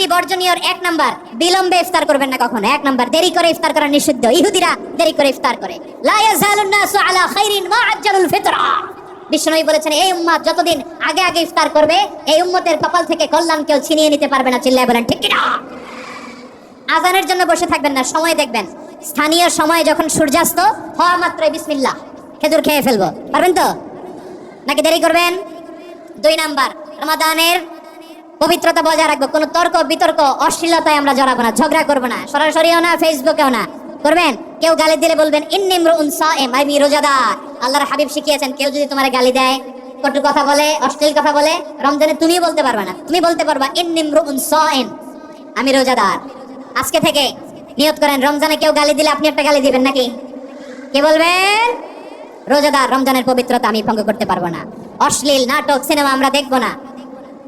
আটটি বর্জনীয়র এক নাম্বার। বিলম্বে ইফতার করবেন না কখনো। এক নাম্বার, দেরি করে ইফতার করা নিষিদ্ধ। ইহুদিরা দেরি করে ইফতার করে। লা ইয়াজালুন নাসু আলা খাইরিন মা আজ্জালুল ফিতরা। বিষ্ণুই বলেছেন, এই উম্মত যতদিন আগে আগে ইফতার করবে, এই উম্মতের কপাল থেকে কল্যাণ কেউ ছিনিয়ে নিতে পারবে না। চিল্লায় বলেন, ঠিক কিনা? আজানের জন্য বসে থাকবেন না, সময় দেখবেন। স্থানীয় সময় যখন সূর্যাস্ত, হওয়া মাত্রই বিসমিল্লাহ। খেজুর খেয়ে ফেলব। পারবেন তো? নাকি দেরি করবেন? দুই নাম্বার, রমাদানের পবিত্রতা বজায় রাখব, কোনো তর্ক, বিতর্ক, অশ্লীলতায় আমরা জড়াবো না, ঝগড়া করব না, সরাসরিও না ফেসবুকেও না। করবেন? কেউ গালি দিলে বলবেন ইন্নিমরুন সাইম আমি রোজাদার। আল্লাহর হাবিব শিখিয়েছেন, কেউ যদি তোমার গালি দেয়, কটু কথা বলে, অশ্লীল কথা বলে, রমজানে তুমি বলতে পারবে না। তুমি বলতে পারবা ইন্নিমরুন সাইম, আমি রোজাদার। আজকে থেকে নিয়ত করেন, রমজানে কেউ গালি দিলে আপনি একটা গালি দিবেন নাকি? কে বলবেন? রোজাদার, রমজানের পবিত্রতা আমি ভঙ্গ করতে পারব না। অশ্লীল, নাটক, সিনেমা আমরা দেখব না।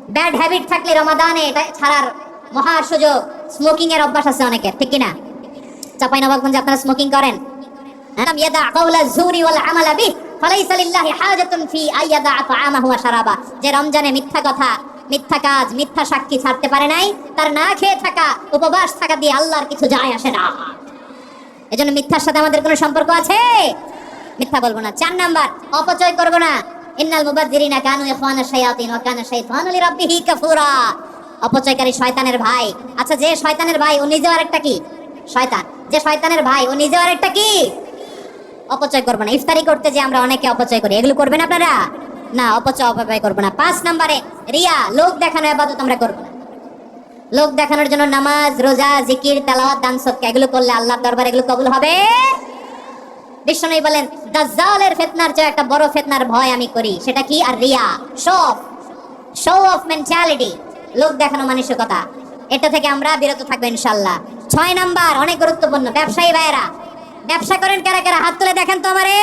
ব্যাড হ্যাবিট থাকলে রমাদানে এটা ছাড়ার মহা সুযোগ স্মোকিং এর অভ্যাস আছে অনেকের, ঠিক কিনা? চাপাই আপনারা স্মোকিং করেন? আম ইয়াদা যে রমজানে মিথ্যা কথা, মিথ্যা কাজ, মিথ্যা সাক্ষী ছাড়তে পারে নাই, তার না খেয়ে থাকা, উপবাস থাকা দিয়ে আল্লাহর কিছু যায় আসে না। এজন্য মিথ্যার সাথে আমাদের কোনো সম্পর্ক আছে? মিথ্যা বলব না। চার নাম্বার, অপচয় করব না। ইন্নাল কানু ইখওয়ানা শায়াতিন ওয়া কানা শাইতানু লিরাব্বিহি কাফুরা। অপচয়কারী শয়তানের ভাই। আচ্ছা যে শয়তানের ভাই, ও আরেকটা কি? শয়তান। যে শয়তানের ভাই, ও আরেকটা কি? অপচয় করব না। ইফতারি করতে যে আমরা অনেকে অপচয় করি। এগুলো করবেন আপনারা? না, অপচয় অপচয় করব না। পাঁচ নাম্বারে, রিয়া, লোক দেখানো আবাদত আমরা করব না। লোক দেখানোর জন্য নামাজ, রোজা, জিকির, তেলাওয়াত, দান সদকা এগুলো করলে আল্লাহর দরবারে এগুলো কবুল হবে? বিষ্ণু বলেন, দাজ্জালের ফিতনার চেয়ে একটা বড় ফিতনার ভয় আমি করি। সেটা কি? আর Riya show off show off mentality লোক দেখানো মানসিকতা। এটা থেকে আমরা বিরত থাকব ইনশাল্লাহ ছয় নাম্বার, অনেক গুরুত্বপূর্ণ, ব্যবসায়ী ভাইয়েরা। ব্যবসা করেন কারা কারা? হাত তুলে দেখেন তো আমারে।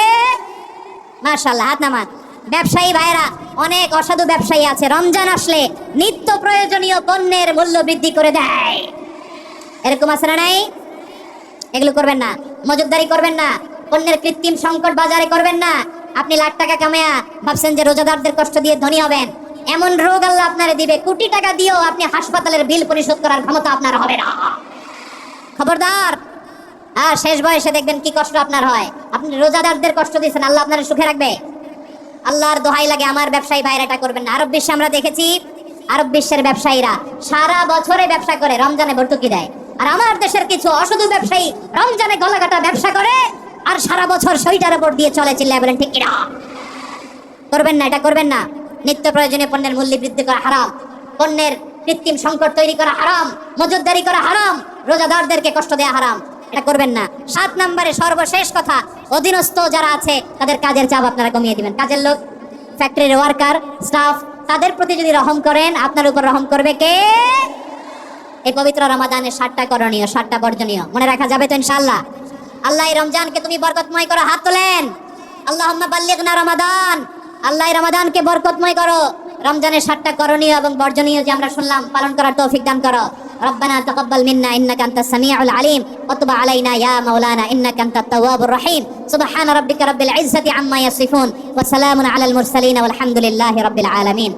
মাশাল্লাহ হাত নামান। ব্যবসায়ী ভাইয়েরা, অনেক অসাধু ব্যবসায়ী আছে। রমজান আসলে নিত্য প্রয়োজনীয় পণ্যের মূল্য বৃদ্ধি করে দেয়। এরকম আছে না নাই? এগুলো করবেন না। মজুদদারি করবেন না। পণ্যের কৃত্রিম সংকট বাজারে করবেন না। আপনি লাখ টাকা কামায়া ভাবছেন যে রোজাদারদের কষ্ট দিয়ে ধনী হবেন। এমন রোগ আল্লাহ আপনারে দিবে, কোটি টাকা দিয়েও আপনি হাসপাতালের বিল পরিশোধ করার ক্ষমতা আপনার হবে না। খবরদার, আর শেষ বয়সে দেখবেন কি কষ্ট আপনার হয়। আপনি রোজাদারদের কষ্ট দিয়েছেন, আল্লাহ আপনার সুখে রাখবে। আল্লাহর দোহাই লাগে আমার ব্যবসায়ী ভাইরা এটা করবেন না। আরব বিশ্বে আমরা দেখেছি, আরব বিশ্বের ব্যবসায়ীরা সারা বছরে ব্যবসা করে, রমজানে ভর্তুকি দেয়। আর আমার দেশের কিছু অসাধু ব্যবসায়ী রমজানে গলাকাটা ব্যবসা করে আর সারা বছর সইটার উপর দিয়ে চলে চিল্লায় বলেন ঠিক কিনা? করবেন না, এটা করবেন না। নিত্য প্রয়োজনীয় পণ্যের মূল্য বৃদ্ধি করা হারাম। পণ্যের কৃত্রিম সংকট তৈরি করা হারাম। মজুদদারি করা হারাম। রোজাদারদেরকে কষ্ট দেওয়া হারাম। এটা করবেন না। সাত নম্বরে সর্বশেষ কথা, অধীনস্থ যারা আছে, তাদের কাজের চাপ আপনারা কমিয়ে দিবেন। কাজের লোক, ফ্যাক্টরির ওয়ার্কার, স্টাফ, তাদের প্রতি যদি রহম করেন, আপনার উপর রহম করবে কে? এই পবিত্র রমাদানের সাতটা করণীয়, সাতটা বর্জনীয়। মনে রাখা যাবে তো ইনশাল্লাহ আল্লাহ এই রমজানকে তুমি বরকতময় করো হাত তোলেন আল্লাহ বাল্লিক না রমাদান আল্লাহ এই রমাদানকে বরকতময় করো রমজানের সাতটা করণীয় এবং বর্জনীয় যে আমরা শুনলাম পালন করার তৌফিক দান করো ربنا تقبل منا انك انت السميع العليم وتب علينا يا مولانا انك انت التواب الرحيم سبحان ربك رب العزه عما يصفون وسلام على المرسلين والحمد لله رب العالمين